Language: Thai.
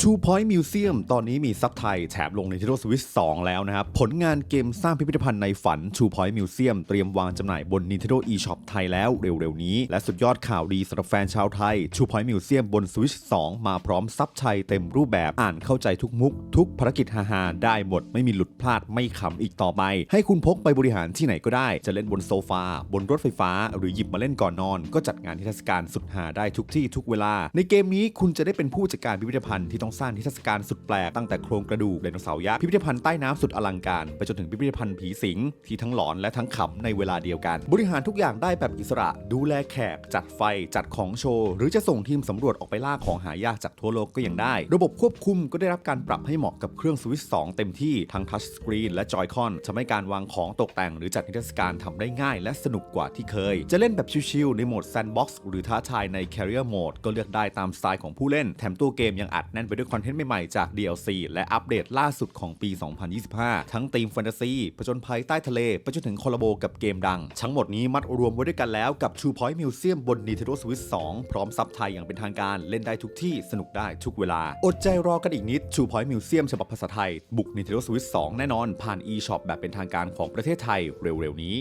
True Point Museum ตอนนี้มีซับไทยแถบลง Nintendo Switch 2 แล้วนะครับ ผลงานเกมสร้างพิพิธภัณฑ์ในฝัน True Point Museum เตรียมวางจำหน่ายบน Nintendo eShop ไทยแล้วเร็วๆนี้ และสุดยอดข่าวดีสำหรับแฟนชาวไทย True Point Museum บน Switch 2 มาพร้อมซับไทยเต็มรูปแบบอ่านเข้าใจทุกมุก ทุกภารกิจฮาๆได้หมดไม่มีหลุดพลาดไม่ขำอีกต่อไป ให้คุณพกไปบริหารที่ไหนก็ได้ จะเล่นบนโซฟาบนรถไฟฟ้า หรือหยิบมาเล่นก่อนนอน ก็จัดงานนิทรรศการสุดหาได้ทุกที่ทุกเวลา ในเกมนี้คุณจะได้เป็นผู้จัดการพิพิธภัณฑ์ที่ต้องสร้างนิทรรศการสุดแปลกตั้งแต่โครงกระดูกไดโนเสาร์ยักษ์พิพิธภัณฑ์ใต้น้ำสุดอลังการ ไปจนถึงพิพิธภัณฑ์ผีสิงที่ทั้งหลอนและทั้งขำในเวลาเดียวกัน บริหารทุกอย่างได้แบบอิสระ ดูแลแขก จัดไฟจัดของโชว์ หรือจะส่งทีมสำรวจออกไปล่าของหายากจากทั่วโลกก็ยังได้ ระบบควบคุมก็ได้รับการปรับให้เหมาะกับเครื่องสวิตช์2เต็มที่ทั้งทัชสกรีนและจอยคอนทำให้การวางของตกแต่งหรือจัดนิทรรศการทำได้ง่ายและสนุกกว่าที่เคย จะเล่นแบบชิลๆในโหมดแซนด์บ็อกซ์หรือท้าทายใน Carrier Mode ก็เลือกได้ตามสไตล์ของผู้เล่น แถมตัวเกมยังอัดแน่นไปด้วยคอนเทนต์ใหม่ๆจาก DLC และอัปเดตล่าสุดของปี 2025 ทั้งธีมแฟนตาซีผจญภัยใต้ทะเล ไปจนถึงคอลลาโบกับเกมดัง ทั้งหมดนี้มัดรวมไว้ด้วยกันแล้วกับ True Point Museum บน Nintendo Switch 2 พร้อมซับไทยอย่างเป็นทางการเล่นได้ทุกที่สนุกได้ทุกเวลา อดใจรอกันอีกนิด True Point Museum ฉบับภาษาไทย บุก Nintendo Switch 2 แน่นอน ผ่าน eShop แบบเป็นทางการของประเทศไทยเร็วๆนี้